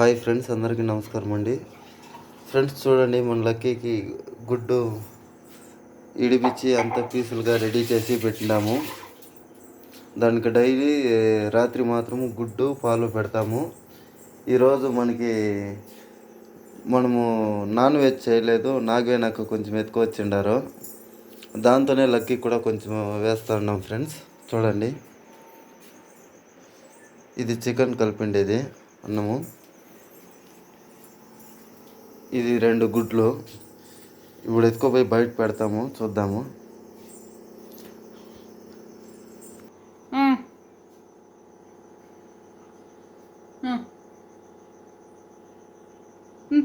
Hi friends అందరికీ నమస్కారం అండి. ఫ్రెండ్స్ చూడండి మన లక్కీకి గుడ్డు ఇడిపించి అంత పీసులుగా రెడీ చేసి పెట్టినాము. దానికి డైలీ రాత్రి మాత్రము గుడ్డు పాలు పెడతాము. ఈరోజు మనకి మనము నాన్ వెజ్ చేయలేదు. నాగే నాకు కొంచెం ఎత్తుకొచ్చిండారు దాంతోనే లక్కీ కూడా కొంచెం వేస్తూ ఉన్నాం ఫ్రెండ్స్. చూడండి. ఇది చికెన్ కలిపిండేది అన్నము. ఇది రెండు గుడ్లు. ఇప్పుడు ఎత్తుకోపోయి బయట పెడతాము చూద్దాము.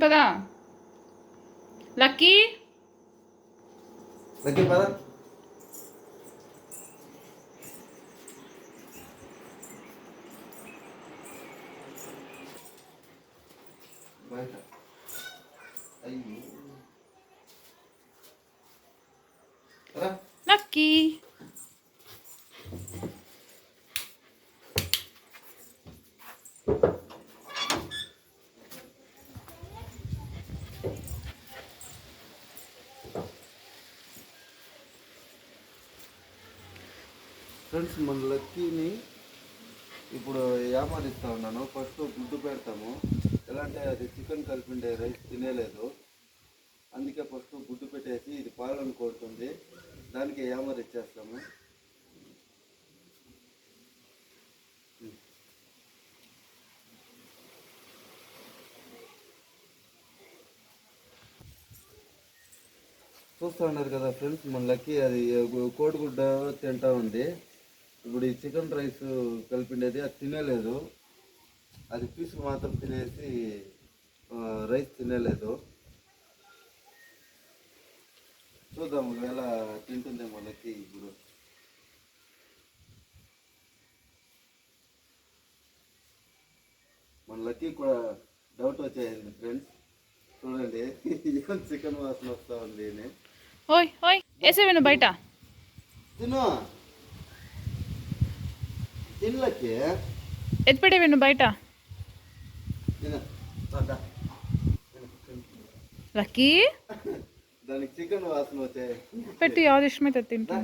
పదా లక్కీ? లక్కీ పద. బయట. లక్కీ ఫ్రెండ్స్ మన లక్కీని ఇప్పుడు ఏమారిస్తా ఉన్నాను ఫస్ట్ గుడ్డు పెడతాము. ఎలా అంటే అది చికెన్ కలిపిండే రైస్ తినేలేదు. అందుకే ఫస్ట్ గుడ్డు పెట్టేసి ఇది పాలను కోరుతుంది. దానికి యామర్ ఇచ్చేస్తాము. చూస్తూ ఉన్నారు కదా ఫ్రెండ్స్ మన లక్కీ అది కోడిగుడ్డ తింటా ఉంది. ఇప్పుడు ఈ చికెన్ రైస్ కలిపిండేది అది తినలేదు. అది పీస్ మాత్రం తినేసి రైస్ తినలేదు. చూద్దాం ఒకవేళ తింటుందేమో లక్కీ ఇప్పుడు. మన లక్కీ కూడా డౌట్ వచ్చేసింది ఫ్రెండ్స్ చూడండి ఏం చికెన్ వాసన వస్తూ ఉంది ఓయ్ ఓయ్ వేసేవేను బయట. తిను. తినలకి ఎత్తిపెట్టేవేను బయట. లక్కీ? దానికి చికెన్ వాసన వచ్చే పెట్టు ఇష్టమైతే రా, తింటా.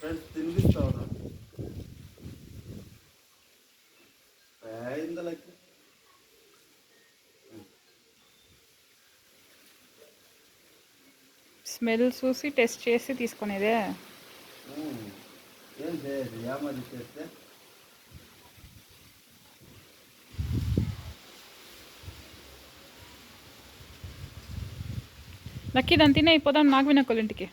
ఫ్రెండ్స్ స్మెల్ చూసి టెస్ట్ చేసి తీసుకునేదే. ఏం చేయదు ఏమది చేస్తే. లక్కీ దాన్ని తినే పోదాం నాకు వినకోళ్ళ ఇంటికి.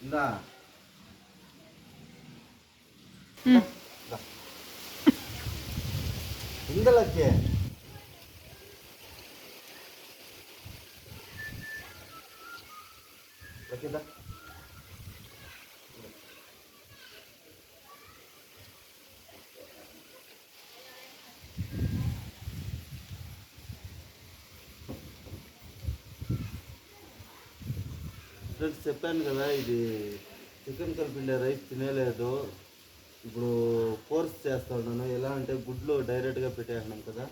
ఇందా? ఉమ్. ఇందలకి లక్కిదా ఫ్రెండ్స్ చెప్పాను కదా ఇది చికెన్ కలిపిండే రైస్ తినేలేదు ఇప్పుడు ఫోర్స్ చేస్తూ ఉన్నాను ఎలా అంటే గుడ్లు డైరెక్ట్గా పెట్టేసినాం కదా.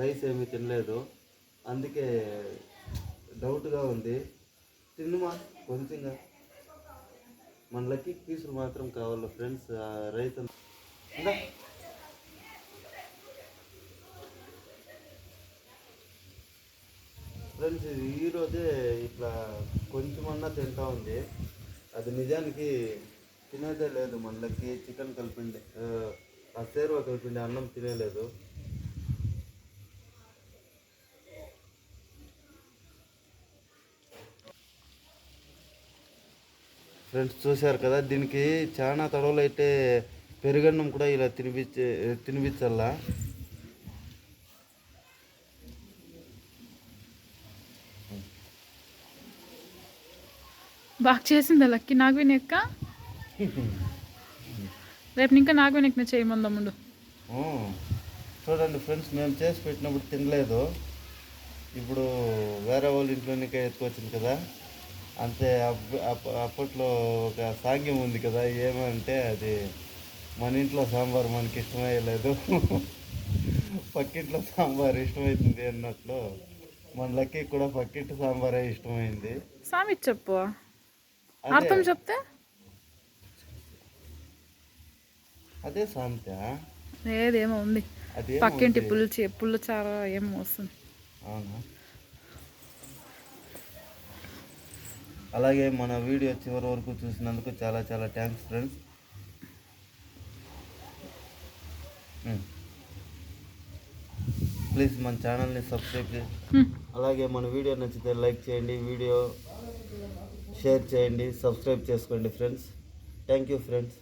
రైస్ ఏమీ తినలేదు. అందుకే డౌట్గా ఉంది. తిన్నుమా? కొంచెంగా. మన లక్కీ పీసులు మాత్రం కావాలి ఫ్రెండ్స్ రైస్ ఫ్రెండ్స్ ఇది ఈరోజే ఇట్లా కొంచెమన్నా తింటా ఉంది. అది నిజానికి తినేదే లేదు మనకి చికెన్ కలిపిండి ఆ, ఆ సేరువ కలిపిండి అన్నం తినేలేదు. ఫ్రెండ్స్ చూశారు కదా దీనికి చాలా తడవలు అయితే పెరుగన్నం కూడా ఇలా తినిపించే తినిపించాలా. బాగా చేసిందా లక్కి? నాగవిని అక్క రేపు ఇంకా నాగవినెక్న చేయమందమ్ముడు ఉమ్. చూడండి ఫ్రెండ్స్ మేము చేసి పెట్టినప్పుడు తినలేదు. ఇప్పుడు వేరే వాళ్ళ ఇంట్లోనికే ఎత్తుకొచ్చింది కదా. అంతే అప్- అప్- అప్పట్లో ఒక సాంగ్యం ఉంది కదా ఏమంటే అది మన ఇంట్లో సాంబార్ మనకి ఇష్టమయ్యలేదు పక్కింట్లో సాంబార్ ఇష్టమైంది అన్నట్లు మన లక్కీ కూడా పక్కింటి సాంబారే ఇష్టమైంది. సామి చెప్పు. అర్థం చెప్తే? అదే సాంత్య ఏదేమో ఉంది. పక్కింటి పుల్చి పుల్ల చార ఏమో వస్తుంది. అవునా? అలాగే మన వీడియో చివరి వరకు చూసినందుకు చాలా చాలా థ్యాంక్స్ ఫ్రెండ్స్ ప్లీజ్ మన ఛానల్ని సబ్స్క్రైబ్ చేసి హ్మ్. అలాగే మన వీడియో నచ్చితే లైక్ చేయండి వీడియో షేర్ చేయండి సబ్స్క్రైబ్ చేసుకోండి ఫ్రెండ్స్ థ్యాంక్ యూ ఫ్రెండ్స్